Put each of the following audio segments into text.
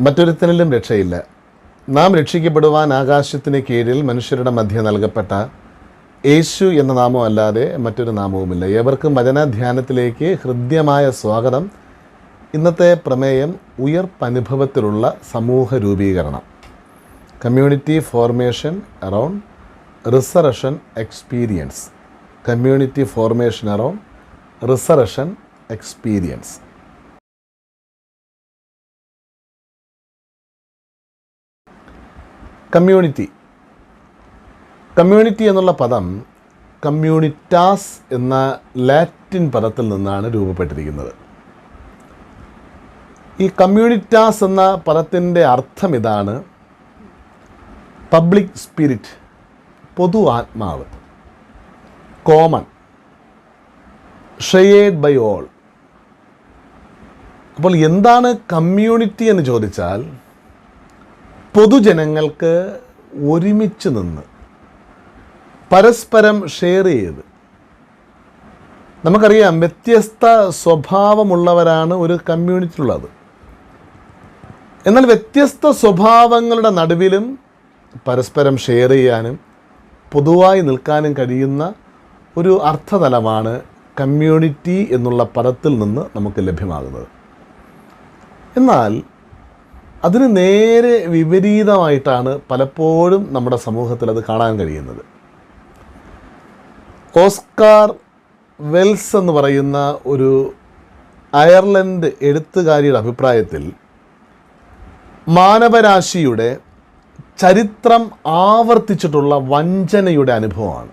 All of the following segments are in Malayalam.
മറ്റൊരുത്തനിലും രക്ഷയില്ല. നാം രക്ഷിക്കപ്പെടുവാൻ ആകാശത്തിന് കീഴിൽ മനുഷ്യരുടെ മധ്യ നൽകപ്പെട്ട യേശു എന്ന നാമം അല്ലാതെ മറ്റൊരു നാമവുമില്ല. ഏവർക്കും വചനധ്യാനത്തിലേക്ക് ഹൃദ്യമായ സ്വാഗതം. ഇന്നത്തെ പ്രമേയം ഉയർപ്പനുഭവത്തിലുള്ള സമൂഹ രൂപീകരണം. Community formation around resurrection experience. Community formation around resurrection experience. Community. Community എന്നുള്ള പദം കമ്മ്യൂണിറ്റാസ് എന്ന ലാറ്റിൻ പദത്തിൽ നിന്നാണ് രൂപപ്പെട്ടിരിക്കുന്നത്. ഈ കമ്മ്യൂണിറ്റാസ് എന്ന പദത്തിന്റെ അർത്ഥം ഇതാണ് പബ്ലിക് സ്പിരിറ്റ് പൊതു ആത്മാവ് കോമൺ ഷെയേഡ് ബൈ ഓൾ. അപ്പോൾ എന്താണ് കമ്മ്യൂണിറ്റി എന്ന് ചോദിച്ചാൽ പൊതുജനങ്ങൾക്ക് ഒരുമിച്ച് നിന്ന് പരസ്പരം ഷെയർ ചെയ്ത് നമുക്കറിയാം വ്യത്യസ്ത സ്വഭാവമുള്ളവരാണ് ഒരു കമ്മ്യൂണിറ്റിയിലുള്ളത് എന്നാൽ വ്യത്യസ്ത സ്വഭാവങ്ങളുടെ നടുവിലും പരസ്പരം ഷെയർ ചെയ്യാനും പൊതുവായി നിൽക്കാനും കഴിയുന്ന ഒരു അർത്ഥതലമാണ് കമ്മ്യൂണിറ്റി എന്നുള്ള പദത്തിൽ നിന്ന് നമുക്ക് ലഭ്യമാകുന്നത്. എന്നാൽ അതിന് നേരെ വിപരീതമായിട്ടാണ് പലപ്പോഴും നമ്മുടെ സമൂഹത്തിൽ അത് കാണാൻ കഴിയുന്നത്. ഓസ്കാർ വെൽസ് എന്ന് പറയുന്ന ഒരു അയർലൻഡ് എഴുത്തുകാരിയുടെ അഭിപ്രായത്തിൽ മാനവരാശിയുടെ ചരിത്രം ആവർത്തിച്ചിട്ടുള്ള വഞ്ചനയുടെ അനുഭവമാണ്.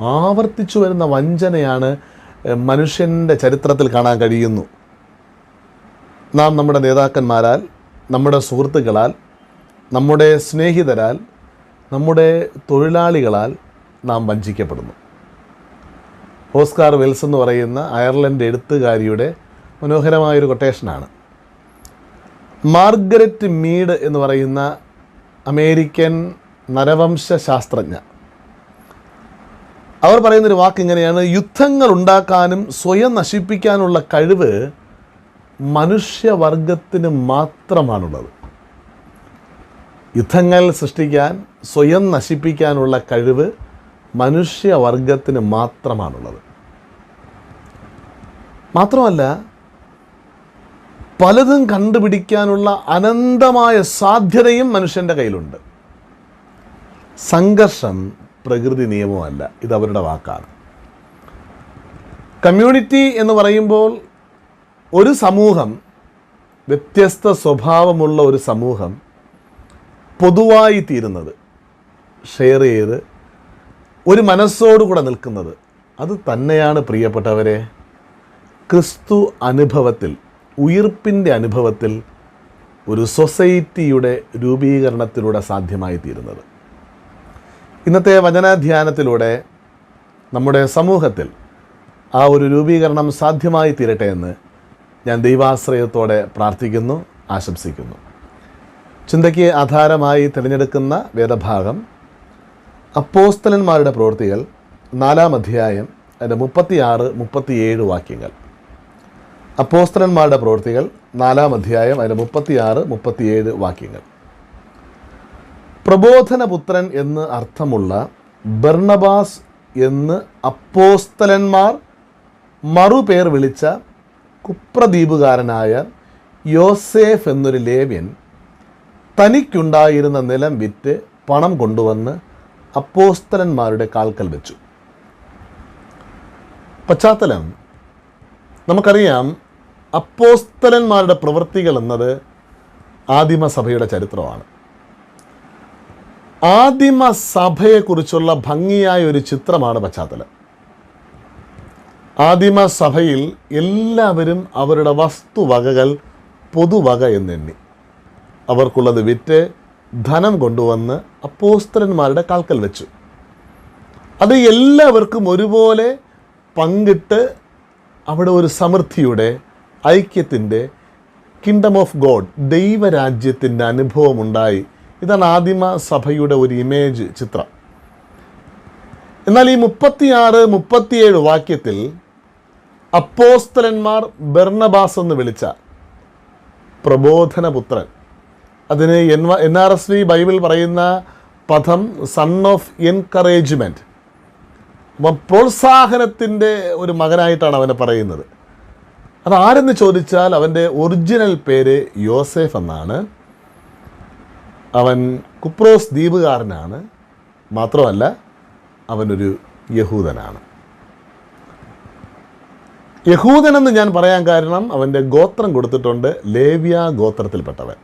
ആവർത്തിച്ചു വരുന്ന വഞ്ചനയാണ് മനുഷ്യന്റെ ചരിത്രത്തിൽ കാണാൻ കഴിയുന്നു. നാം നമ്മുടെ നേതാക്കന്മാരാൽ നമ്മുടെ സുഹൃത്തുക്കളാൽ നമ്മുടെ സ്നേഹിതരാൽ നമ്മുടെ തൊഴിലാളികളാൽ നാം വഞ്ചിക്കപ്പെടുന്നു. ഓസ്കാർ വെൽസ് എന്ന് പറയുന്ന അയർലൻഡ് എഴുത്തുകാരിയുടെ മനോഹരമായൊരു കൊട്ടേഷനാണ്. മാർഗരറ്റ് മീഡ് എന്ന് പറയുന്ന അമേരിക്കൻ നരവംശ ശാസ്ത്രജ്ഞ അവർ പറയുന്നൊരു വാക്ക് ഇങ്ങനെയാണ് യുദ്ധങ്ങൾ ഉണ്ടാക്കാനും സ്വയം നശിപ്പിക്കാനുള്ള കഴിവ് മനുഷ്യവർഗത്തിന് മാത്രമാണുള്ളത്. യുദ്ധങ്ങൾ സൃഷ്ടിക്കാൻ സ്വയം നശിപ്പിക്കാനുള്ള കഴിവ് മനുഷ്യവർഗത്തിന് മാത്രമാണുള്ളത്. മാത്രമല്ല പലതും കണ്ടുപിടിക്കാനുള്ള അനന്തമായ സാധ്യതയും മനുഷ്യന്റെ കയ്യിലുണ്ട്. സംഘർഷം പ്രകൃതി നിയമമല്ല ഇത് അവരുടെ വാക്കാണ്. കമ്മ്യൂണിറ്റി എന്ന് പറയുമ്പോൾ ഒരു സമൂഹം വ്യത്യസ്ത സ്വഭാവമുള്ള ഒരു സമൂഹം പൊതുവായി തീരുന്നത് ഷെയർ ചെയ്ത് ഒരു മനസ്സോടുകൂടെ നിൽക്കുന്നത് അത് തന്നെയാണ് പ്രിയപ്പെട്ടവരെ. ക്രിസ്തു അനുഭവത്തിൽ ഉയിർപ്പിന്റെ അനുഭവത്തിൽ ഒരു സൊസൈറ്റിയുടെ രൂപീകരണത്തിലൂടെ സാധ്യമായി തീരുന്നത്. ഇന്നത്തെ വചനാധ്യാനത്തിലൂടെ നമ്മുടെ സമൂഹത്തിൽ ആ ഒരു രൂപീകരണം സാധ്യമായി തീരട്ടെ എന്ന് ഞാൻ ദൈവാശ്രയത്തോടെ പ്രാർത്ഥിക്കുന്നു ആശംസിക്കുന്നു. ചിന്തയ്ക്ക് ആധാരമായി തിരഞ്ഞെടുക്കുന്ന വേദഭാഗം അപ്പോസ്തലന്മാരുടെ പ്രവൃത്തികൾ നാലാം അധ്യായം അതിന്റെ മുപ്പത്തിയാറ് മുപ്പത്തിയേഴ് വാക്യങ്ങൾ. അപ്പോസ്തലന്മാരുടെ പ്രവൃത്തികൾ നാലാം അധ്യായം അതിന്റെ മുപ്പത്തിയാറ് മുപ്പത്തിയേഴ് വാക്യങ്ങൾ. പ്രബോധനപുത്രൻ എന്ന് അർത്ഥമുള്ള ബർണബാസ് എന്ന് അപ്പോസ്തലന്മാർ മറുപേർ വിളിച്ച കുപ്രദ്വീപുകാരനായ യോസേഫ് എന്നൊരു ലേവ്യൻ തനിക്കുണ്ടായിരുന്ന നിലം വിറ്റ് പണം കൊണ്ടുവന്ന് അപ്പോസ്തലന്മാരുടെ കാൽക്കൽ വെച്ചു. പശ്ചാത്തലം. നമുക്കറിയാം അപ്പോസ്തലന്മാരുടെ പ്രവൃത്തികൾ എന്നത് ആദിമസഭയുടെ ചരിത്രമാണ്. ആദിമസഭയെക്കുറിച്ചുള്ള ഭംഗിയായ ഒരു ചിത്രമാണ് പശ്ചാത്തലം. ആദിമസഭയിൽ എല്ലാവരും അവരുടെ വസ്തുവകകൾ പൊതുവക എന്നെണ്ണി. അവർക്കുള്ളത് വിറ്റ് ധനം കൊണ്ടുവന്ന് അപ്പോസ്തരന്മാരുടെ കാൽക്കൽ വെച്ചു. അത് എല്ലാവർക്കും ഒരുപോലെ പങ്കിട്ട് അവിടെ ഒരു സമൃദ്ധിയുടെ ഐക്യത്തിന്റെ കിങ്ഡം ഓഫ് ഗോഡ് ദൈവരാജ്യത്തിന്റെ അനുഭവമുണ്ടായി. ഇതാണ് ആദിമ സഭയുടെ ഒരു ഇമേജ് ചിത്രം. എന്നാൽ ഈ മുപ്പത്തിയാറ് മുപ്പത്തിയേഴ് വാക്യത്തിൽ അപ്പോസ്തലന്മാർ ബെർണബാസ് എന്ന് വിളിച്ച പ്രബോധനപുത്രൻ. അതിന് N N R S V Bible പറയുന്ന പദം സൺ ഓഫ് എൻകറേജ്മെന്റ് അപ്പം പ്രോത്സാഹനത്തിന്റെ ഒരു മകനായിട്ടാണ് അവനെ പറയുന്നത്. അതാരെന്ന് ചോദിച്ചാൽ അവന്റെ ഒറിജിനൽ പേര് യോസേഫ് എന്നാണ്. അവൻ കുപ്രോസ് ദ്വീപുകാരനാണ്. മാത്രമല്ല അവനൊരു യഹൂദനാണ്. യഹൂദനെന്ന് ഞാൻ പറയാൻ കാരണം അവന്റെ ഗോത്രം കൊടുത്തിട്ടുണ്ട് ലേവ്യ ഗോത്രത്തിൽപ്പെട്ടവൻ.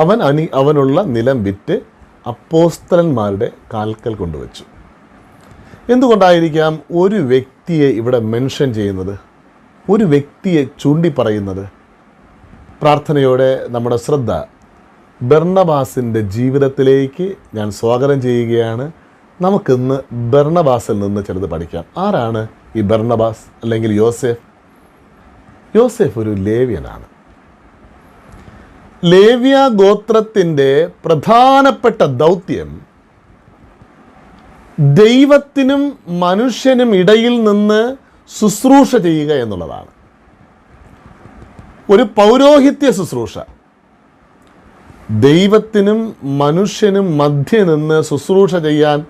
അവൻ അനി അവനുള്ള നിലം വിറ്റ് അപ്പോസ്തലന്മാരുടെ കാൽക്കൽ കൊണ്ടുവച്ചു. എന്തുകൊണ്ടായിരിക്കാം ഒരു വ്യക്തിയെ ഇവിടെ മെൻഷൻ ചെയ്യുന്നത്? ഒരു വ്യക്തിയെ ചൂണ്ടിപ്പറയുന്നത്? പ്രാർത്ഥനയോടെ നമ്മുടെ ശ്രദ്ധ ബർണബാസിന്റെ ജീവിതത്തിലേക്ക് ഞാൻ സ്വാഗതം ചെയ്യുകയാണ്. നമുക്കിന്ന് ബർണബാസിൽ നിന്ന് ചിലത് പഠിക്കാം. ആരാണ് ഈ ബർണബാസ് അല്ലെങ്കിൽ യോസെഫ്. യോസെഫ് ഒരു ലേവ്യനാണ്. ലേവ്യ ഗോത്രത്തിന്റെ പ്രധാനപ്പെട്ട ദൗത്യം ദൈവത്തിനും മനുഷ്യനും ഇടയിൽ നിന്ന് ശുശ്രൂഷ ചെയ്യുക എന്നുള്ളതാണ്. ഒരു പൗരോഹിത്യ ശുശ്രൂഷ. ദൈവത്തിനും മനുഷ്യനും മധ്യ നിന്ന് ശുശ്രൂഷ ചെയ്യാൻ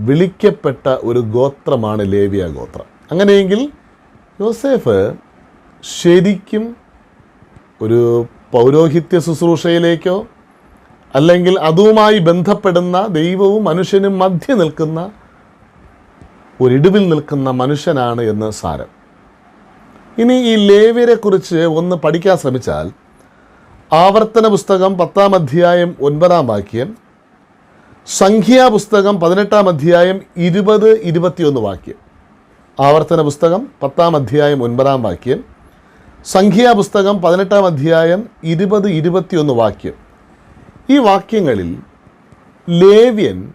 വിളിക്കപ്പെട്ട ഒരു ഗോത്രമാണ് ലേവിയ ഗോത്രം. അങ്ങനെയെങ്കിൽ യോസേഫ് ശരിക്കും ഒരു പൗരോഹിത്യ ശുശ്രൂഷയിലേക്കോ അല്ലെങ്കിൽ അതുമായി ബന്ധപ്പെടുന്ന ദൈവവും മനുഷ്യനും മധ്യ നിൽക്കുന്ന ഒരിടിവിൽ നിൽക്കുന്ന മനുഷ്യനാണ് എന്ന് സാരം. ഇനി ഈ ലേവ്യരെ കുറിച്ച് ഒന്ന് പഠിക്കാൻ ശ്രമിച്ചാൽ ആവർത്തന പുസ്തകം പത്താം അധ്യായം ഒൻപതാം വാക്യം സംഖ്യാ സംഖ്യാപുസ്തകം പതിനെട്ടാം അധ്യായം ഇരുപത് ഇരുപത്തിയൊന്ന് വാക്യം. ആവർത്തന പുസ്തകം പത്താം അധ്യായം ഒൻപതാം വാക്യം സംഖ്യാ പുസ്തകം പതിനെട്ടാം അധ്യായം ഇരുപത് ഇരുപത്തിയൊന്ന് വാക്യം. ഈ വാക്യങ്ങളിൽ ലേവ്യൻ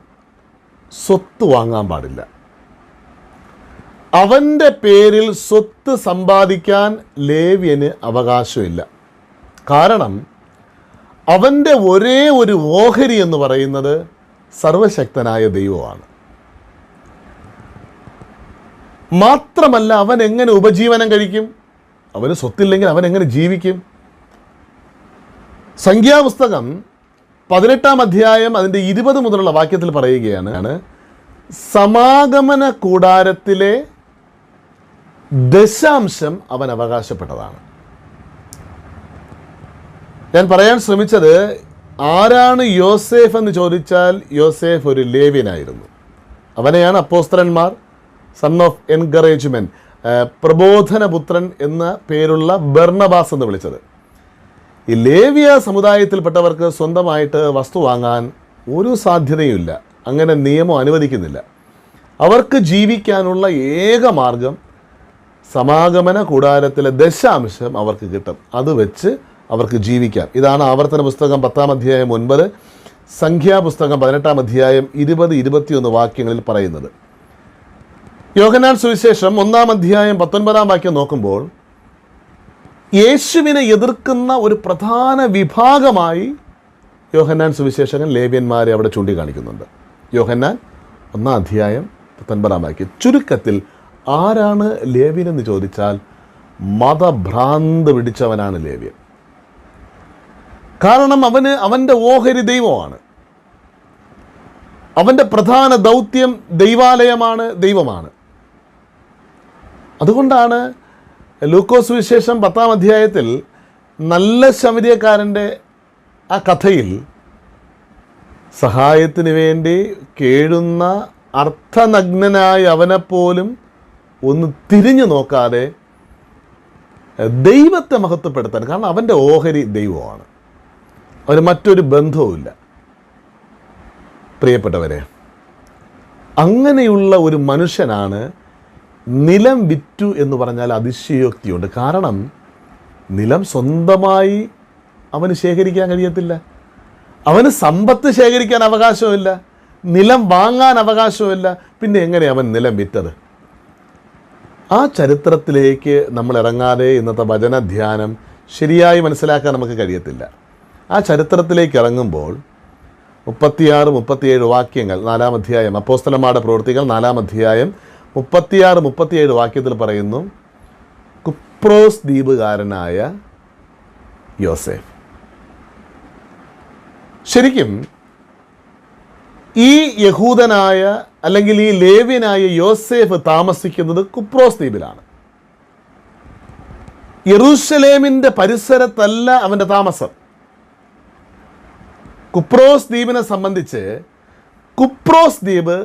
സ്വത്ത് വാങ്ങാൻ പാടില്ല. അവന്റെ പേരിൽ സ്വത്ത് സമ്പാദിക്കാൻ ലേവ്യന് അവകാശമില്ല. കാരണം അവന്റെ ഒരേ ഒരു ഓഹരി എന്ന് പറയുന്നത് സർവശക്തനായ ദൈവമാണ്. മാത്രമല്ല അവൻ എങ്ങനെ ഉപജീവനം കഴിക്കും? അവന് സ്വത്തില്ലെങ്കിൽ അവൻ എങ്ങനെ ജീവിക്കും? സംഖ്യാപുസ്തകം പതിനെട്ടാം അധ്യായം അതിന്റെ ഇരുപത് മുതലുള്ള വാക്യത്തിൽ പറയുകയാണ് സമാഗമന കൂടാരത്തിലെ ദശാംശം അവൻ അവകാശപ്പെട്ടതാണ്. ഞാൻ പറയാൻ ശ്രമിച്ചത് ആരാണ് യോസേഫ് എന്ന് ചോദിച്ചാൽ യോസേഫ് ഒരു ലേവ്യനായിരുന്നു. അവനെയാണ് അപ്പോസ്തലന്മാർ സൺ ഓഫ് എൻകറേജ്മെന്റ് പ്രബോധനപുത്രൻ എന്ന പേരുള്ള ബർണബാസ് എന്ന് വിളിച്ചത്. ഈ ലേവിയ സമുദായത്തിൽപ്പെട്ടവർക്ക് സ്വന്തമായിട്ട് വസ്തു വാങ്ങാൻ ഒരു സാധ്യതയുമില്ല. അങ്ങനെ നിയമം അനുവദിക്കുന്നില്ല. അവർക്ക് ജീവിക്കാനുള്ള ഏക മാർഗം സമാഗമന കൂടാരത്തിലെ ദശാംശം അവർക്ക് കിട്ടും. അത് വെച്ച് അവർക്ക് ജീവിക്കാം. ഇതാണ് ആവർത്തന പുസ്തകം പത്താം അധ്യായം ഒൻപത് സംഖ്യാപുസ്തകം പതിനെട്ടാം അധ്യായം ഇരുപത് ഇരുപത്തിയൊന്ന് വാക്യങ്ങളിൽ പറയുന്നത്. യോഹനാൻ സുവിശേഷം ഒന്നാം അധ്യായം പത്തൊൻപതാം വാക്യം നോക്കുമ്പോൾ യേശുവിനെ എതിർക്കുന്ന ഒരു പ്രധാന വിഭാഗമായി യോഹന്നാൻ സുവിശേഷകൻ ലേവ്യന്മാരെ അവിടെ ചൂണ്ടിക്കാണിക്കുന്നുണ്ട്. യോഹന്നാൻ ഒന്നാം അധ്യായം പത്തൊൻപതാം വാക്യം. ചുരുക്കത്തിൽ ആരാണ് ലേവ്യൻ എന്ന് ചോദിച്ചാൽ മതഭ്രാന്ത് പിടിച്ചവനാണ് ലേവ്യൻ. കാരണം അവന് അവന്റെ ഓഹരി ദൈവമാണ്. അവന്റെ പ്രധാന ദൗത്യം ദൈവാലയമാണ് ദൈവമാണ്. അതുകൊണ്ടാണ് ലൂക്കോസ് വിശേഷം പത്താം അധ്യായത്തിൽ നല്ല ശമരിയക്കാരന്റെ ആ കഥയിൽ സഹായത്തിന് വേണ്ടി കേഴുന്ന അർത്ഥനഗ്നനായ അവനെപ്പോലും ഒന്ന് തിരിഞ്ഞു നോക്കാതെ ദൈവത്തെ മഹത്വപ്പെടുത്താൻ കാരണം അവന്റെ ഓഹരി ദൈവമാണ്. അവന് മറ്റൊരു ബന്ധവുമില്ല. പ്രിയപ്പെട്ടവരെ അങ്ങനെയുള്ള ഒരു മനുഷ്യനാണ് നിലം വിറ്റു എന്ന് പറഞ്ഞാൽ അതിശയോക്തിയുണ്ട്. കാരണം നിലം സ്വന്തമായി അവന് ശേഖരിക്കാൻ കഴിയത്തില്ല. അവന് സമ്പത്ത് ശേഖരിക്കാൻ അവകാശമില്ല നിലം വാങ്ങാൻ അവകാശമില്ല പിന്നെ എങ്ങനെ അവൻ നിലം വിറ്റത്? ആ ചരിത്രത്തിലേക്ക് നമ്മൾ ഇറങ്ങാതെ ഇന്നത്തെ വചന ധ്യാനം ശരിയായി മനസ്സിലാക്കാൻ നമുക്ക് കഴിയത്തില്ല. ആ ചരിത്രത്തിലേക്ക് ഇറങ്ങുമ്പോൾ മുപ്പത്തിയാറ് മുപ്പത്തിയേഴ് വാക്യങ്ങൾ നാലാം അധ്യായം അപ്പോസ്തലന്മാരുടെ പ്രവൃത്തികൾ നാലാം അധ്യായം മുപ്പത്തിയാറ് മുപ്പത്തിയേഴ് വാക്യത്തിൽ പറയുന്നു കുപ്രോസ് ദ്വീപുകാരനായ യോസേഫ്. ശരിക്കും ഈ യഹൂദനായ അല്ലെങ്കിൽ ഈ ലേവ്യനായ യോസേഫ് താമസിക്കുന്നത് കുപ്രോസ് ദ്വീപിലാണ്. യെറൂശലേമിന്റെ പരിസരത്തല്ല അവന്റെ താമസം. കുപ്രോസ് ദ്വീപിനെ സംബന്ധിച്ച് കുപ്രോസ് ദ്വീപ്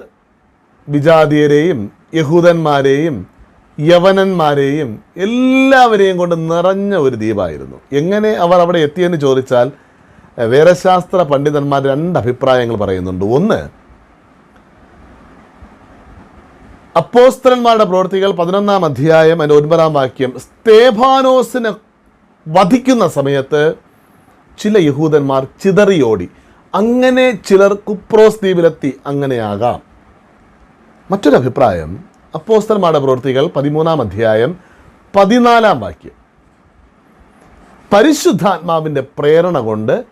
വിജാതീയരെയും യഹൂദന്മാരെയും യവനന്മാരെയും എല്ലാവരെയും കൊണ്ട് നിറഞ്ഞ ഒരു ദ്വീപായിരുന്നു. എങ്ങനെ അവർ അവിടെ എത്തിയെന്ന് ചോദിച്ചാൽ വേദശാസ്ത്ര പണ്ഡിതന്മാർ രണ്ട് അഭിപ്രായങ്ങൾ പറയുന്നുണ്ട്. ഒന്ന് അപ്പോസ്തലന്മാരുടെ പ്രവൃത്തികൾ പതിനൊന്നാം അധ്യായം അതിന്റെ ഒൻപതാം വാക്യം സ്തേഫാനോസിനെ വധിക്കുന്ന സമയത്ത് ചില യഹൂദന്മാർ ചിതറിയോടി. അങ്ങനെ ചിലർ കുപ്രോസ് ദ്വീപിലെത്തി അങ്ങനെയാകാം. മറ്റൊരു അഭിപ്രായം അപ്പോസ്തലന്മാരുടെ പ്രവൃത്തികൾ പതിമൂന്നാം അധ്യായം പതിനാലാം വാക്യം. പരിശുദ്ധാത്മാവിന്റെ പ്രേരണ കൊണ്ട്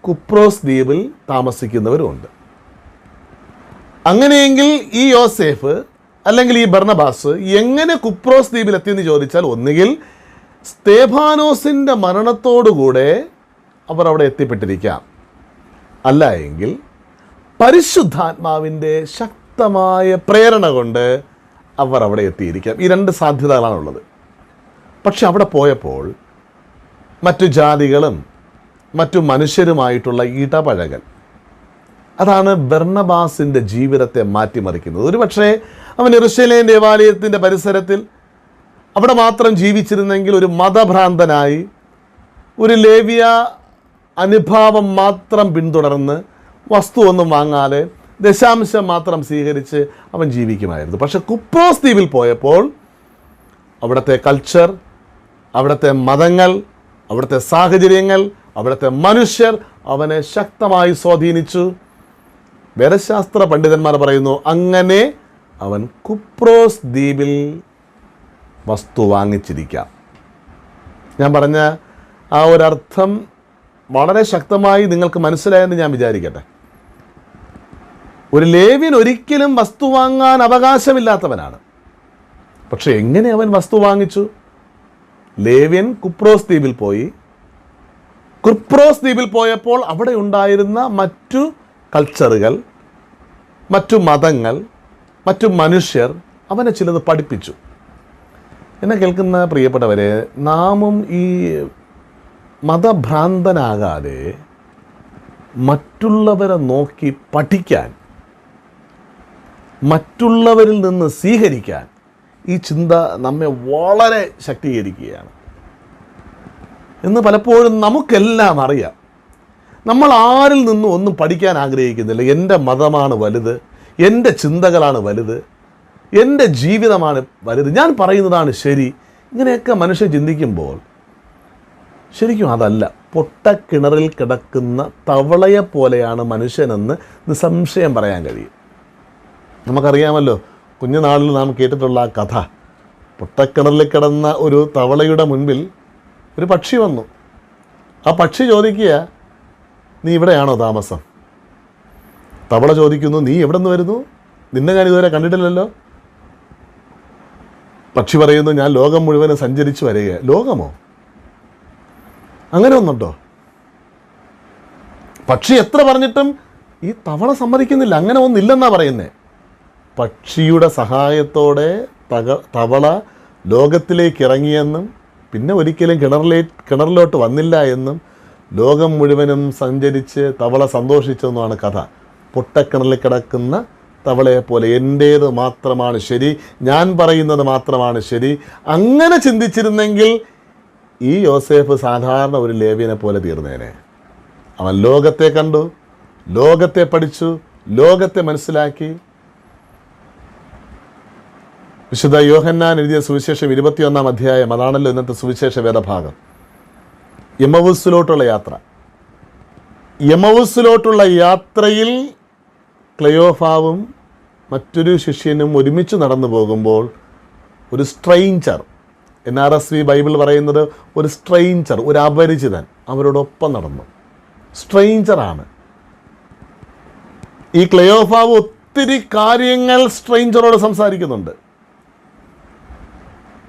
കുപ്രോസ് ദ്വീപിൽ താമസിക്കുന്നവരുമുണ്ട്. അങ്ങനെയെങ്കിൽ ഈ യോസേഫ് അല്ലെങ്കിൽ ഈ ഭർണബാസ് എങ്ങനെ കുപ്രോസ് ദ്വീപിൽ ദ്വീപിലെത്തിയെന്ന് ചോദിച്ചാൽ ഒന്നുകിൽ സ്തേഫാനോസിന്റെ മരണത്തോടുകൂടെ അവർ അവിടെ എത്തിപ്പെട്ടിരിക്കാം. അല്ല എങ്കിൽ പരിശുദ്ധാത്മാവിന്റെ ശക്തമായ പ്രേരണ കൊണ്ട് അവർ അവിടെ എത്തിയിരിക്കാം. ഈ രണ്ട് സാധ്യതകളാണുള്ളത്. പക്ഷെ അവിടെ പോയപ്പോൾ മറ്റു ജാതികളും മറ്റു മനുഷ്യരുമായിട്ടുള്ള ഇടപഴകൽ അതാണ് ബർണബാസിന്റെ ജീവിതത്തെ മാറ്റിമറിക്കുന്നത്. ഒരു പക്ഷേ അവൻ എറുശലേം ദേവാലയത്തിന്റെ പരിസരത്തിൽ അവിടെ മാത്രം ജീവിച്ചിരുന്നെങ്കിൽ ഒരു മതഭ്രാന്തനായി ഒരു ലേവിയ അനുഭാവം മാത്രം പിന്തുടർന്ന് വസ്തുവൊന്നും വാങ്ങാതെ ദശാംശം മാത്രം സ്വീകരിച്ച് അവൻ ജീവിക്കുമായിരുന്നു. പക്ഷെ കുപ്രോസ് ദ്വീപിൽ പോയപ്പോൾ അവിടുത്തെ കൾച്ചർ അവിടുത്തെ മതങ്ങൾ അവിടുത്തെ സാഹചര്യങ്ങൾ അവിടുത്തെ മനുഷ്യർ അവനെ ശക്തമായി സ്വാധീനിച്ചു. വേദശാസ്ത്ര പണ്ഡിതന്മാർ പറയുന്നു അങ്ങനെ അവൻ കുപ്രോസ് ദ്വീപിൽ വസ്തു വാങ്ങിച്ചിരിക്കാം. ഞാൻ പറഞ്ഞ ആ ഒരർത്ഥം വളരെ ശക്തമായി നിങ്ങൾക്ക് മനസ്സിലായെന്ന് ഞാൻ വിചാരിക്കട്ടെ. ഒരു ലേവ്യൻ ഒരിക്കലും വസ്തു വാങ്ങാൻ അവകാശമില്ലാത്തവനാണ്. പക്ഷെ എങ്ങനെ അവൻ വസ്തു വാങ്ങിച്ചു? ലേവ്യൻ കുപ്രോസ് ദ്വീപിൽ പോയി. കുപ്രോസ് ദ്വീപിൽ പോയപ്പോൾ അവിടെ ഉണ്ടായിരുന്ന മറ്റു കൾച്ചറുകൾ മറ്റു മതങ്ങൾ മറ്റു മനുഷ്യർ അവനെ ചിലത് പഠിപ്പിച്ചു. എന്നെ കേൾക്കുന്ന പ്രിയപ്പെട്ടവരെ നാമും ഈ മതഭ്രാന്തനാകാതെ മറ്റുള്ളവരെ നോക്കി പഠിക്കാൻ മറ്റുള്ളവരിൽ നിന്ന് സ്വീകരിക്കാൻ ഈ ചിന്ത നമ്മെ വളരെ ശക്തീകരിക്കുകയാണ്. എന്ന് പലപ്പോഴും നമുക്കെല്ലാം അറിയാം. നമ്മൾ ആരിൽ നിന്നും ഒന്നും പഠിക്കാൻ ആഗ്രഹിക്കുന്നില്ല. എന്റെ മതമാണ് വലുത് എന്റെ ചിന്തകളാണ് വലുത് എന്റെ ജീവിതമാണ് വലുത്. ഞാൻ പറയുന്നതാണ് ശരി. ഇങ്ങനെയൊക്കെ മനുഷ്യൻ ചിന്തിക്കുമ്പോൾ ശരിക്കും അതല്ല. പൊട്ടക്കിണറിൽ കിടക്കുന്ന തവളയെ പോലെയാണ് മനുഷ്യനെന്ന് നിസ്സംശയം പറയാൻ കഴിയും. നമുക്കറിയാമല്ലോ കുഞ്ഞുനാളിൽ നാം കേട്ടിട്ടുള്ള ആ കഥ. പൊട്ടക്കിണറിൽ കിടന്ന ഒരു തവളയുടെ മുൻപിൽ ഒരു പക്ഷി വന്നു. ആ പക്ഷി ചോദിക്കുക നീ ഇവിടെയാണോ താമസം? തവള ചോദിക്കുന്നു നീ എവിടെ നിന്ന് വരുന്നു? നിന്നെ ഞാൻ ഇതുവരെ കണ്ടിട്ടില്ലല്ലോ. പക്ഷി പറയുന്നു ഞാൻ ലോകം മുഴുവനും സഞ്ചരിച്ചു വരിക ലോകമോ? അങ്ങനെ ഒന്നുണ്ടോ പക്ഷി എത്ര പറഞ്ഞിട്ടും ഈ തവള സമ്മതിക്കുന്നില്ല അങ്ങനെ ഒന്നില്ലെന്നാ പറയുന്നേ. പക്ഷിയുടെ സഹായത്തോടെ തക തവള ലോകത്തിലേക്ക് ഇറങ്ങിയെന്നും പിന്നെ ഒരിക്കലും കിണറിലേ കിണറിലോട്ട് വന്നില്ല എന്നും ലോകം മുഴുവനും സഞ്ചരിച്ച് തവള സന്തോഷിച്ചെന്നുമാണ് കഥ. പൊട്ടക്കിണറിൽ കിടക്കുന്ന തവളയെ പോലെ എന്റേത് മാത്രമാണ് ശരി ഞാൻ പറയുന്നത് മാത്രമാണ് ശരി. അങ്ങനെ ചിന്തിച്ചിരുന്നെങ്കിൽ ഈ യോസേഫ് സാധാരണ ഒരു ലേവിനെ പോലെ തീർന്നേനെ. അവൻ ലോകത്തെ കണ്ടു ലോകത്തെ പഠിച്ചു ലോകത്തെ മനസ്സിലാക്കി വിശുദ്ധ യോഹന്നാൻ എഴുതിയ സുവിശേഷം ഇരുപത്തിയൊന്നാം അധ്യായം അതാണല്ലോ ഇന്നത്തെ സുവിശേഷ വേദഭാഗം. യമവുസിലോട്ടുള്ള യാത്ര. യമവുസിലോട്ടുള്ള യാത്രയിൽ ക്ലയോഫാവും മറ്റൊരു ശിഷ്യനും ഒരുമിച്ച് നടന്നു പോകുമ്പോൾ ഒരു stranger N R S V Bible പറയുന്നത് ഒരു സ്ട്രെയിഞ്ചർ ഒരു അപരിചിതൻ അവരോടൊപ്പം നടന്നു. സ്ട്രെയിഞ്ചറാണ്. ഈ ക്ലയോഫാവ് ഒത്തിരി കാര്യങ്ങൾ സ്ട്രെയിഞ്ചറോട് സംസാരിക്കുന്നുണ്ട്.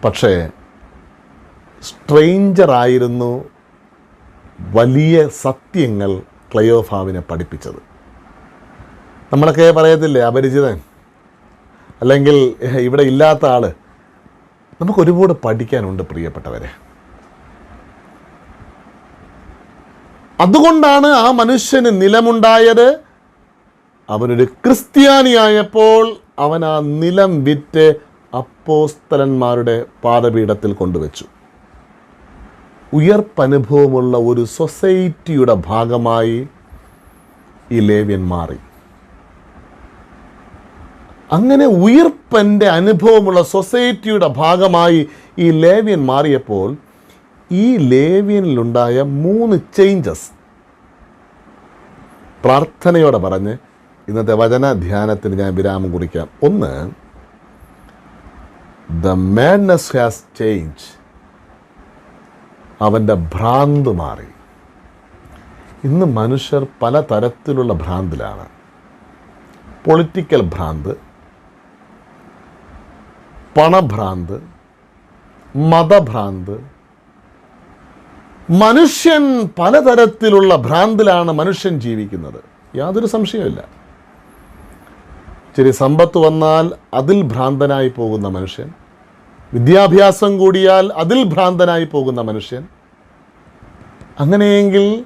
പക്ഷേ സ്ട്രെയിഞ്ചർ ആയിരുന്നു വലിയ സത്യങ്ങൾ ക്ലയോഫാവിനെ പഠിപ്പിച്ചത്. നമ്മളൊക്കെ പറയത്തില്ലേ അപരിചിതൻ? അല്ലെങ്കിൽ ഇവിടെ ഇല്ലാത്ത ആൾ നമുക്ക് ഒരുപാട് പഠിക്കാനുണ്ട് പ്രിയപ്പെട്ടവരെ. അതുകൊണ്ടാണ് ആ മനുഷ്യന് നിലമുണ്ടായത്. അവനൊരു ക്രിസ്ത്യാനിയായപ്പോൾ അവൻ ആ നിലം വിറ്റ് അപ്പോസ്തലന്മാരുടെ പാദപീഠത്തിൽ കൊണ്ടുവച്ചു. ഉയർപ്പനുഭവമുള്ള ഒരു സൊസൈറ്റിയുടെ ഭാഗമായി ഈ ലേവ്യൻ മാറി. അങ്ങനെ ഉയർപ്പന്റെ അനുഭവമുള്ള സൊസൈറ്റിയുടെ ഭാഗമായി ഈ ലേവ്യൻ മാറിയപ്പോൾ ഈ ലേവ്യനിലുണ്ടായ മൂന്ന് ചേഞ്ചസ്. പ്രാർത്ഥനയോടെ പറഞ്ഞ് ഇന്നത്തെ വചന ധ്യാനത്തിന് ഞാൻ വിരാമം കുറിക്കാം. ഒന്ന് ദ മാഡ്നസ് ഹാസ് ചേഞ്ച് അവന്റെ ഭ്രാന്ത് മാറി. ഇന്ന് മനുഷ്യർ പല തരത്തിലുള്ള ഭ്രാന്തിലാണ്. പൊളിറ്റിക്കൽ ഭ്രാന്ത് പണഭ്രാന്ത് മതഭ്രാന്ത്. മനുഷ്യൻ പലതരത്തിലുള്ള ഭ്രാന്തിലാണ് മനുഷ്യൻ ജീവിക്കുന്നത്. യാതൊരു സംശയമില്ല ചെറിയ സമ്പത്ത് വന്നാൽ അതിൽ ഭ്രാന്തനായി പോകുന്ന മനുഷ്യൻ വിദ്യാഭ്യാസം കൂടിയാൽ അതിൽ ഭ്രാന്തനായി പോകുന്ന മനുഷ്യൻ അങ്ങനെയെങ്കിൽ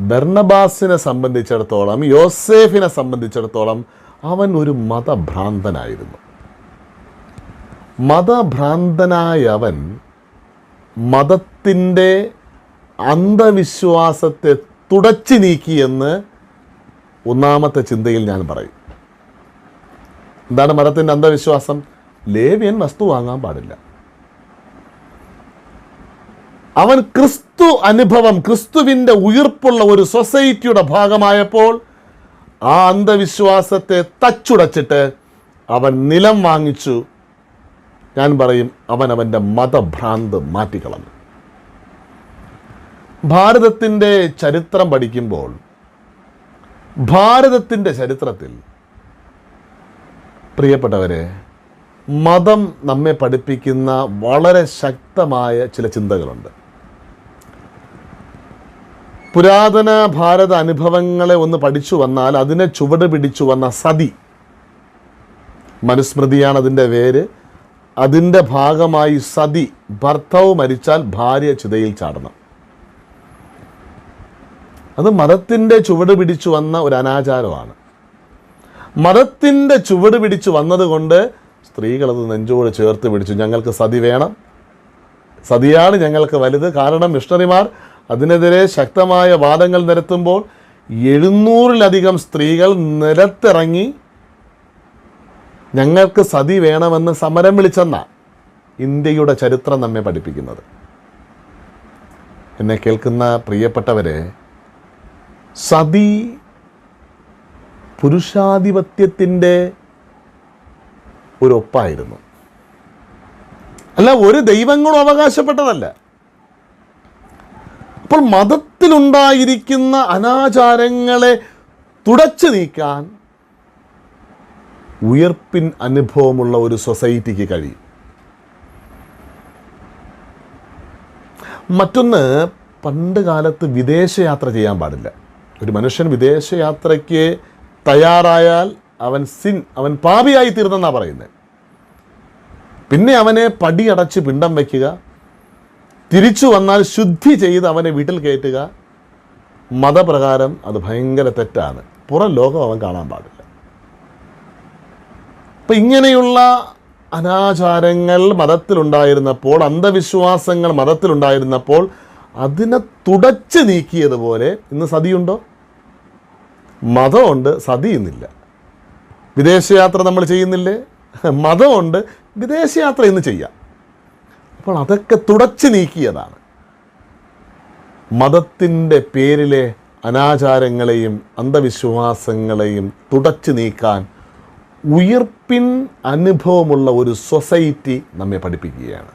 ബർണബാസിനെ സംബന്ധിച്ചിടത്തോളം യോസേഫിനെ സംബന്ധിച്ചിടത്തോളം അവൻ ഒരു മതഭ്രാന്തനായിരുന്നു. മതഭ്രാന്തനായവൻ മതത്തിന്റെ അന്ധവിശ്വാസത്തെ തുടച്ചു നീക്കിയെന്ന് ഒന്നാമത്തെ ചിന്തയിൽ ഞാൻ പറയും. എന്താണ് മതത്തിന്റെ അന്ധവിശ്വാസം? ലേവ്യൻ വസ്തു വാങ്ങാൻ പാടില്ല. അവൻ ക്രിസ്തു അനുഭവം ക്രിസ്തുവിന്റെ ഉയർപ്പുള്ള ഒരു സൊസൈറ്റിയുടെ ഭാഗമായപ്പോൾ ആ അന്ധവിശ്വാസത്തെ തച്ചുടച്ചിട്ട് അവൻ നിലം വാങ്ങിച്ചു. ഞാൻ പറയും അവൻ അവന്റെ മതഭ്രാന്ത് മാറ്റിക്കളഞ്ഞു. ഭാരതത്തിന്റെ ചരിത്രം പഠിക്കുമ്പോൾ ഭാരതത്തിന്റെ ചരിത്രത്തിൽ പ്രിയപ്പെട്ടവരെ മതം നമ്മെ പഠിപ്പിക്കുന്ന വളരെ ശക്തമായ ചില ചിന്തകളുണ്ട്. പുരാതന ഭാരത അനുഭവങ്ങളെ ഒന്ന് പഠിച്ചു വന്നാൽ അതിനെ ചുവട് പിടിച്ചു വന്ന സതി. മനുസ്മൃതിയാണ് അതിന്റെ പേര് അതിന്റെ ഭാഗമായി സതി ഭർത്താവ് മരിച്ചാൽ ഭാര്യ ചിതയിൽ ചാടണം. അത് മതത്തിന്റെ ചുവട് പിടിച്ചു വന്ന ഒരു അനാചാരമാണ്. മതത്തിന്റെ ചുവട് പിടിച്ചു വന്നതുകൊണ്ട് സ്ത്രീകളത് നെഞ്ചോട് ചേർത്ത് പിടിച്ചു. ഞങ്ങൾക്ക് സതി വേണം. സതിയാണ് ഞങ്ങൾക്ക് വലുത്. കാരണം മിഷണറിമാർ അതിനെതിരെ ശക്തമായ വാദങ്ങൾ നിരത്തുമ്പോൾ എഴുന്നൂറിലധികം സ്ത്രീകൾ നിരത്തിറങ്ങി ഞങ്ങൾക്ക് സതി വേണമെന്ന് സമരം വിളിച്ചെന്ന ഇന്ത്യയുടെ ചരിത്രം നമ്മെ പഠിപ്പിക്കുന്നത്. എന്നെ കേൾക്കുന്ന പ്രിയപ്പെട്ടവരെ സതി പുരുഷാധിപത്യത്തിന്റെ ഒരു ഒപ്പായിരുന്നു അല്ല ഒരു ദൈവങ്ങളും അവകാശപ്പെട്ടതല്ല. അപ്പോൾ മതത്തിലുണ്ടായിരിക്കുന്ന അനാചാരങ്ങളെ തുടച്ചു നീക്കാൻ ഉയർപ്പിൻ അനുഭവമുള്ള ഒരു സൊസൈറ്റിക്ക് കഴിയും. മറ്റൊന്ന് പണ്ട് കാലത്ത് വിദേശയാത്ര ചെയ്യാൻ പാടില്ല. ഒരു മനുഷ്യൻ വിദേശയാത്രയ്ക്ക് തയ്യാറായാൽ അവൻ സിൻ അവൻ പാപിയായി തീർന്നെന്നാണ് പറയുന്നത് പിന്നെ അവനെ പടിയടച്ച് പിണ്ടം വയ്ക്കുക തിരിച്ചു വന്നാൽ ശുദ്ധി ചെയ്ത് അവനെ വീട്ടിൽ കയറ്റുക മതപ്രകാരം അത് ഭയങ്കര തെറ്റാണ്. പുറം ലോകം അവൻ കാണാൻ പാടില്ല. അപ്പം ഇങ്ങനെയുള്ള അനാചാരങ്ങൾ മതത്തിലുണ്ടായിരുന്നപ്പോൾ അന്ധവിശ്വാസങ്ങൾ മതത്തിലുണ്ടായിരുന്നപ്പോൾ അതിനെ തുടച്ചു നീക്കിയതുപോലെ ഇന്ന് സതിയുണ്ടോ? മതമുണ്ട് സതി ഇന്നില്ല വിദേശയാത്ര നമ്മൾ ചെയ്യുന്നില്ലേ? മതമുണ്ട്. വിദേശയാത്ര ഇന്ന് ചെയ്യാം. അപ്പോൾ അതൊക്കെ തുടച്ചു നീക്കിയതാണ്. മതത്തിന്റെ പേരിലെ അനാചാരങ്ങളെയും അന്ധവിശ്വാസങ്ങളെയും തുടച്ചു നീക്കാൻ ഉയർപ്പിൻ അനുഭവമുള്ള ഒരു സൊസൈറ്റി നമ്മെ പഠിപ്പിക്കുകയാണ്.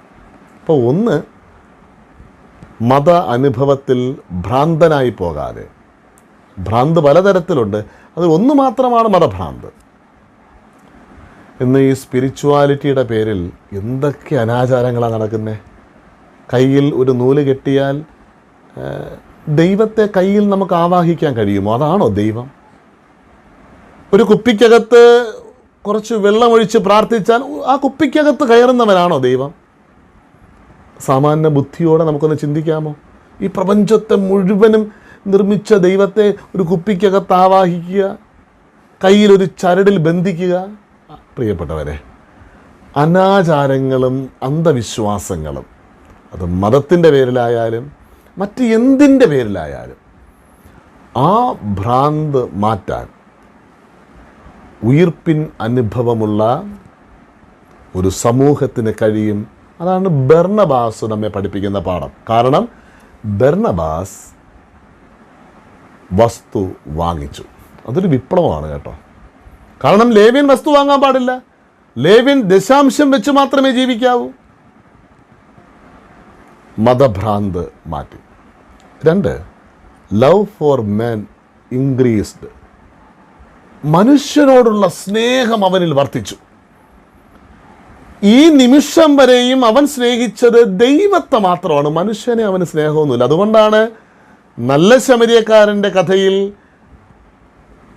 അപ്പോൾ ഒന്ന് മത അനുഭവത്തിൽ ഭ്രാന്തനായി പോകാതെ. ഭ്രാന്ത് പലതരത്തിലുണ്ട്. അത് ഒന്ന് മാത്രമാണ് മതഭ്രാന്ത്. ഇന്ന് ഈ സ്പിരിച്വാലിറ്റിയുടെ പേരിൽ എന്തൊക്കെ അനാചാരങ്ങളാണ് നടക്കുന്നത് കയ്യിൽ ഒരു നൂൽ കെട്ടിയാൽ ദൈവത്തെ കയ്യിൽ നമുക്ക് ആവാഹിക്കാൻ കഴിയുമോ? അതാണോ ദൈവം? ഒരു കുപ്പിക്കകത്ത് കുറച്ച് വെള്ളമൊഴിച്ച് പ്രാർത്ഥിച്ചാൽ ആ കുപ്പിക്കകത്ത് കയറുന്നവനാണോ ദൈവം? സാമാന്യ ബുദ്ധിയോടെ നമുക്കൊന്ന് ചിന്തിക്കാമോ? ഈ പ്രപഞ്ചത്തെ മുഴുവനും നിർമ്മിച്ച ദൈവത്തെ ഒരു കുപ്പിക്കകത്ത് ആവാഹിക്കുക കയ്യിലൊരു ചരടിൽ ബന്ധിക്കുക പ്രിയപ്പെട്ടവരെ അനാചാരങ്ങളും അന്ധവിശ്വാസങ്ങളും അത് മതത്തിന്റെ പേരിലായാലും മറ്റ് എന്തിന്റെ പേരിലായാലും ആ ഭ്രാന്ത് മാറ്റാൻ ഉയിർപ്പിൻ അനുഭവമുള്ള ഒരു സമൂഹത്തിന് കഴിയും. അതാണ് ബെർണബാസ് നമ്മെ പഠിപ്പിക്കുന്ന പാഠം. കാരണം ബെർണബാസ് വസ്തു വാങ്ങിച്ചു. അതൊരു വിപ്ലവമാണ് കേട്ടോ. കാരണം ലേവ്യൻ വസ്തു വാങ്ങാൻ പാടില്ല. ലേവ്യൻ ദശാംശം വെച്ച് മാത്രമേ ജീവിക്കാവൂ. മതഭ്രാന്ത് മാറ്റി. രണ്ട് ലവ് ഫോർ മാൻ ഇൻക്രീസ്ഡ് മനുഷ്യനോടുള്ള സ്നേഹം അവനിൽ വർദ്ധിച്ചു. ഈ നിമിഷം വരെയും അവൻ സ്നേഹിച്ചത് ദൈവത്തെ മാത്രമാണ്. മനുഷ്യനെ അവന് സ്നേഹമൊന്നുമില്ല. അതുകൊണ്ടാണ് നല്ല ശമരിയക്കാരന്റെ കഥയിൽ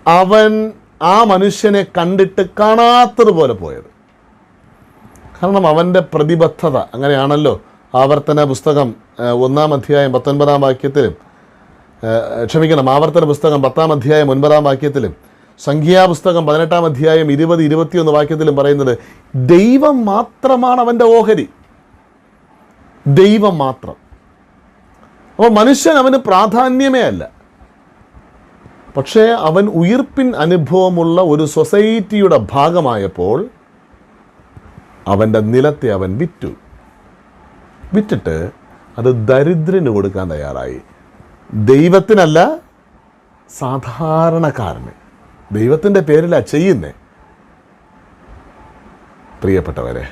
അവൻ ആ മനുഷ്യനെ കണ്ടിട്ട് കാണാത്തതുപോലെ പോയത്. കാരണം അവന്റെ പ്രതിബദ്ധത അങ്ങനെയാണല്ലോ ആവർത്തന പുസ്തകം ഒന്നാം അധ്യായം പത്തൊൻപതാം വാക്യത്തിലും ക്ഷമിക്കണം ആവർത്തന പുസ്തകം പത്താം അധ്യായം ഒൻപതാം വാക്യത്തിലും സംഖ്യാപുസ്തകം പതിനെട്ടാം അധ്യായം ഇരുപത് ഇരുപത്തിയൊന്ന് വാക്യത്തിലും പറയുന്നത് ദൈവം മാത്രമാണ് അവന്റെ ഓഹരി. ദൈവം മാത്രം. അപ്പോൾ മനുഷ്യൻ അവന് പ്രാധാന്യമേ അല്ല. പക്ഷേ അവൻ ഉയിർപ്പിൻ അനുഭവമുള്ള ഒരു സൊസൈറ്റിയുടെ ഭാഗമായപ്പോൾ അവന്റെ നിലത്തെ അവൻ വിറ്റു. വിറ്റിട്ട് അത് ദരിദ്രന് കൊടുക്കാൻ തയ്യാറായി. ദൈവത്തിനല്ല സാധാരണക്കാരന്. ദൈവത്തിന്റെ പേരിലാണ് ചെയ്യുന്നേ. പ്രിയപ്പെട്ടവരെ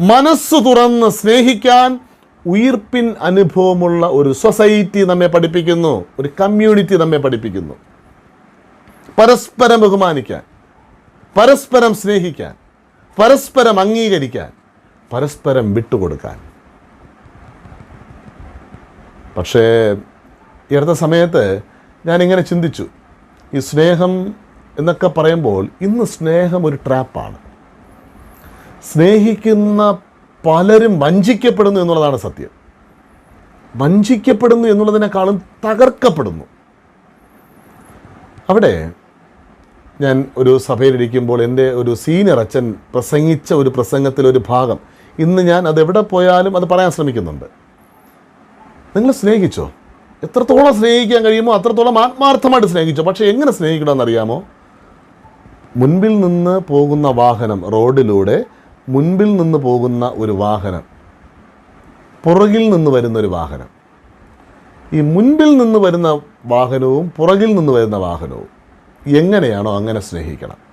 മനസ്സു തുറന്ന് സ്നേഹിക്കാൻ ഉയിർപ്പിൻ അനുഭവമുള്ള ഒരു സൊസൈറ്റി നമ്മെ പഠിപ്പിക്കുന്നു ഒരു കമ്മ്യൂണിറ്റി നമ്മെ പഠിപ്പിക്കുന്നു. പരസ്പരം ബഹുമാനിക്കാൻ പരസ്പരം സ്നേഹിക്കാൻ പരസ്പരം അംഗീകരിക്കാൻ പരസ്പരം വിട്ടുകൊടുക്കാൻ. പക്ഷേ ഈ അടുത്ത സമയത്ത് ഞാനിങ്ങനെ ചിന്തിച്ചു. ഈ സ്നേഹം എന്നൊക്കെ പറയുമ്പോൾ ഇന്ന് സ്നേഹം ഒരു ട്രാപ്പാണ്. സ്നേഹിക്കുന്ന പലരും വഞ്ചിക്കപ്പെടുന്നു എന്നുള്ളതാണ് സത്യം. വഞ്ചിക്കപ്പെടുന്നു എന്നുള്ളതിനേക്കാളും തകർക്കപ്പെടുന്നു. അവിടെ ഞാൻ ഒരു സഭയിലിരിക്കുമ്പോൾ എന്റെ ഒരു സീനിയർ അച്ഛൻ പ്രസംഗിച്ച ഒരു പ്രസംഗത്തിലൊരു ഭാഗം. ഇന്ന് ഞാൻ അത് എവിടെ പോയാലും അത് പറയാൻ ശ്രമിക്കുന്നുണ്ട്. നിങ്ങൾ സ്നേഹിച്ചോ? എത്രത്തോളം സ്നേഹിക്കാൻ കഴിയുമോ അത്രത്തോളം ആത്മാർത്ഥമായിട്ട് സ്നേഹിച്ചോ? പക്ഷേ എങ്ങനെ സ്നേഹിക്കണമെന്നറിയാമോ? മുൻപിൽ നിന്ന് പോകുന്ന വാഹനം റോഡിലൂടെ മുൻപിൽ നിന്ന് പോകുന്ന ഒരു വാഹനം പുറകിൽ നിന്ന് വരുന്ന ഒരു വാഹനം. ഈ മുൻപിൽ നിന്ന് വരുന്ന വാഹനവും പുറകിൽ നിന്ന് വരുന്ന വാഹനവും എങ്ങനെയാണോ അങ്ങനെ സ്നേഹിക്കണം.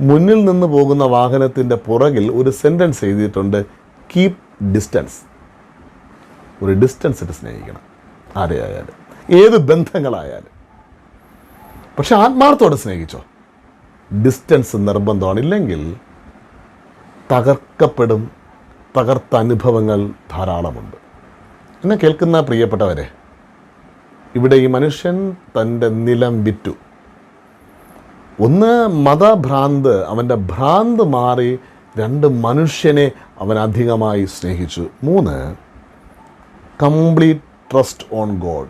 മുന്നിൽ നിന്ന് പോകുന്ന വാഹനത്തിന്റെ പുറകിൽ ഒരു സെന്റൻസ് എഴുതിയിട്ടുണ്ട് കീപ് ഡിസ്റ്റൻസ് ഒരു ഡിസ്റ്റൻസ് ഇട്ട് സ്നേഹിക്കണം ആരെയായാലും. ഏത് ബന്ധങ്ങളായാലും. പക്ഷെ ആത്മാർത്ഥത്തോടെ സ്നേഹിച്ചോ? ഡിസ്റ്റൻസ് നിർബന്ധമാണ്. ഇല്ലെങ്കിൽ തകർക്കപ്പെടും തകർത്ത അനുഭവങ്ങൾ ധാരാളമുണ്ട്. എന്നെ കേൾക്കുന്ന പ്രിയപ്പെട്ടവരെ ഇവിടെ ഈ മനുഷ്യൻ തന്റെ നിലം വിറ്റു. ഒന്ന് മതഭ്രാന്ത് അവന്റെ ഭ്രാന്ത് മാറി രണ്ട് മനുഷ്യനെ അവൻ അധികമായി സ്നേഹിച്ചു. മൂന്ന് കംപ്ലീറ്റ് ട്രസ്റ്റ് ഓൺ ഗോഡ്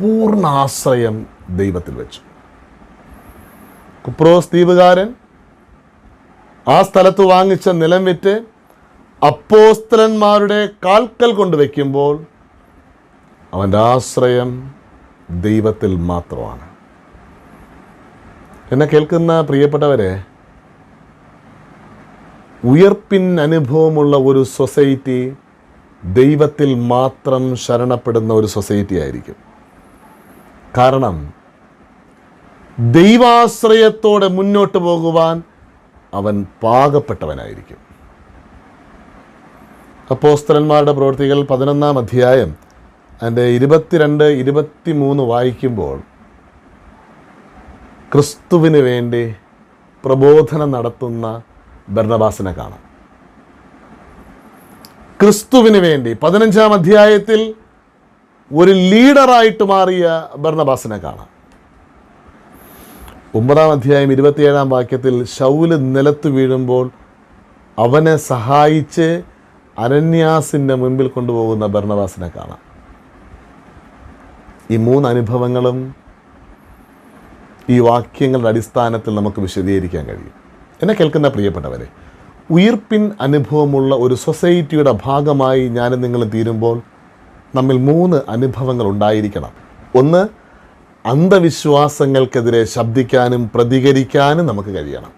പൂർണ ആശ്രയം ദൈവത്തിൽ വെച്ചു. കുപ്രോസ് ദ്വീപുകാരൻ ആ സ്ഥലത്ത് വാങ്ങിച്ച നിലം വിറ്റ് അപ്പോസ്തലന്മാരുടെ കാൽക്കൽ കൊണ്ട് വയ്ക്കുമ്പോൾ അവന്റെ ആശ്രയം ദൈവത്തിൽ മാത്രമാണ്. എന്നെ കേൾക്കുന്ന പ്രിയപ്പെട്ടവരെ ഉയർപ്പിൻ അനുഭവമുള്ള ഒരു സൊസൈറ്റി ദൈവത്തിൽ മാത്രം ശരണപ്പെടുന്ന ഒരു സൊസൈറ്റി ആയിരിക്കും. കാരണം ദൈവാശ്രയത്തോടെ മുന്നോട്ട് പോകുവാൻ അവൻ പാകപ്പെട്ടവനായിരിക്കും. അപ്പോസ്തലന്മാരുടെ പ്രവൃത്തികൾ പതിനൊന്നാം അധ്യായം അതിന്റെ ഇരുപത്തിരണ്ട് ഇരുപത്തിമൂന്ന് വായിക്കുമ്പോൾ ക്രിസ്തുവിന് വേണ്ടി പ്രബോധനം നടത്തുന്ന ഭരണവാസനെ കാണാം. ക്രിസ്തുവിന് വേണ്ടി പതിനഞ്ചാം അധ്യായത്തിൽ ഒരു ലീഡറായിട്ട് മാറിയ ഭരണവാസനെ കാണാം. ഒമ്പതാം അധ്യായം ഇരുപത്തിയേഴാം വാക്യത്തിൽ ശൗൽ നിലത്ത് വീഴുമ്പോൾ അവനെ സഹായിച്ച് അനന്യാസിന്റെ മുൻപിൽ കൊണ്ടുപോകുന്ന ഭരണവാസിനെ കാണാം. ഈ മൂന്ന് അനുഭവങ്ങളും ഈ വാക്യങ്ങളുടെ അടിസ്ഥാനത്തിൽ നമുക്ക് വിശദീകരിക്കാൻ കഴിയും. എന്നെ കേൾക്കുന്ന പ്രിയപ്പെട്ടവരെ ഉയർപ്പിൻ അനുഭവമുള്ള ഒരു സൊസൈറ്റിയുടെ ഭാഗമായി ഞാനും നിങ്ങൾ തീരുമ്പോൾ നമ്മിൽ മൂന്ന് അനുഭവങ്ങൾ ഉണ്ടായിരിക്കണം. ഒന്ന് അന്ധവിശ്വാസങ്ങൾക്കെതിരെ ശബ്ദിക്കാനും പ്രതികരിക്കാനും നമുക്ക് കഴിയണം.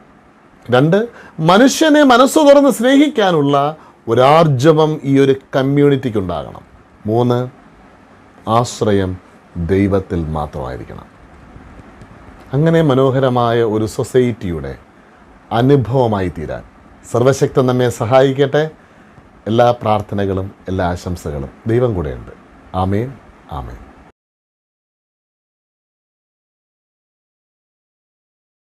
രണ്ട് മനുഷ്യനെ മനസ്സു തുറന്ന് സ്നേഹിക്കാനുള്ള ഒരാർജവം ഈ ഒരു കമ്മ്യൂണിറ്റിക്ക് ഉണ്ടാകണം മൂന്ന് ആശ്രയം ദൈവത്തിൽ മാത്രമായിരിക്കണം. അങ്ങനെ മനോഹരമായ ഒരു സൊസൈറ്റിയുടെ അനുഭവമായി തീരാൻ സർവശക്തൻ നമ്മെ സഹായിക്കട്ടെ. എല്ലാ പ്രാർത്ഥനകളും എല്ലാ ആശംസകളും ദൈവം കൂടെയുണ്ട്. ആമേൻ ആമേൻ.